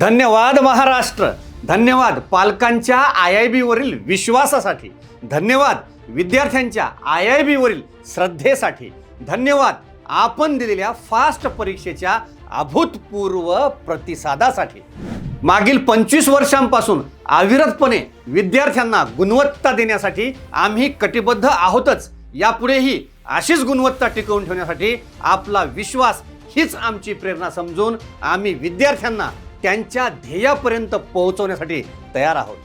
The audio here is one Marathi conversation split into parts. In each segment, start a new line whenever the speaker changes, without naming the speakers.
धन्यवाद महाराष्ट्र. धन्यवाद पालकांच्या आय आय बीवरील विश्वासासाठी. धन्यवाद विद्यार्थ्यांच्या आय आय बीवरील श्रद्धेसाठी. धन्यवाद आपण दिलेल्या फास्ट परीक्षेच्या अभूतपूर्व प्रतिसादासाठी. मागील पंचवीस वर्षांपासून अविरतपणे विद्यार्थ्यांना गुणवत्ता देण्यासाठी आम्ही कटिबद्ध आहोतच. यापुढेही अशीच गुणवत्ता टिकवून ठेवण्यासाठी आपला विश्वास हीच आमची प्रेरणा समजून आम्ही विद्यार्थ्यांना त्यांच्या ध्येयापर्यंत पोहोचवण्यासाठी तयार आहोत.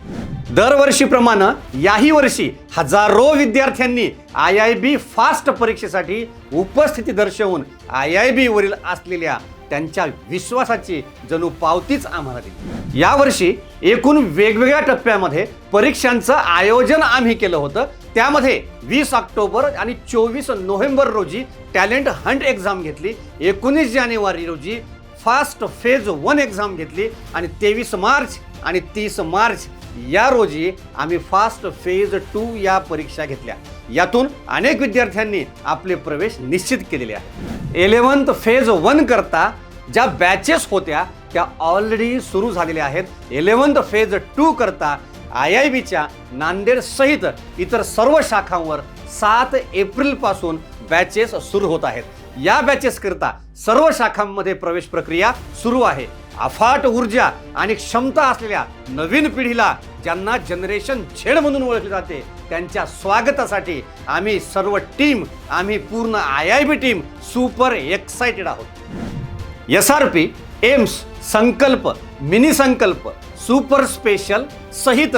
दरवर्षीप्रमाणे याही वर्षी हजारो विद्यार्थ्यांनी आय आय बी फास्ट परीक्षेसाठी उपस्थिती दर्शवून आय आय बी वरील असलेल्या त्यांच्या विश्वासाची जणू पावतीच आम्हाला दिली. यावर्षी एकूण वेगवेगळ्या टप्प्यामध्ये परीक्षांचं आयोजन आम्ही केलं होतं. त्यामध्ये वीस ऑक्टोबर आणि चोवीस नोव्हेंबर रोजी टॅलेंट हंट एक्झाम घेतली. एकोणीस जानेवारी रोजी फास्ट फेज वन एक्झाम घेतली आणि तेवीस मार्च आणि तीस मार्च या रोजी आम्ही फास्ट फेज टू या परीक्षा घेतल्या. यातून अनेक विद्यार्थ्यांनी आपले प्रवेश निश्चित केलेले आहे इलेवन्थ फेज वन करता ज्या बॅचेस होत्या त्या ऑलरेडी सुरू झालेल्या आहेत. इलेवन्थ फेज टू करता आय आय बीच्या नांदेड सहित इतर सर्व शाखांवर सात एप्रिलपासून बॅचेस सुरू होत आहेत. या बॅचेस करता सर्व शाखांमध्ये प्रवेश प्रक्रिया सुरू आहे. अफाट ऊर्जा आणि क्षमता असलेल्या नवीन पिढीला ज्यांना जनरेशन झेड म्हणून ओळखले जाते त्यांच्या स्वागतासाठी आम्ही सर्व टीम आम्ही पूर्ण I I B team super excited आहोत. S R P AIIMS Sankalp mini Sankalp super special सहित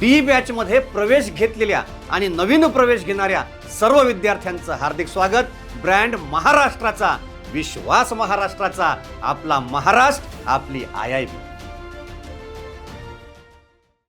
डी बॅचमध्ये प्रवेश घेतलेल्या आणि नवीन प्रवेश घेणाऱ्या सर्व विद्यार्थ्यांचं हार्दिक स्वागत. ब्रँड महाराष्ट्राचा विश्वास महाराष्ट्राचा आपला महाराष्ट्र आपली आय आय बी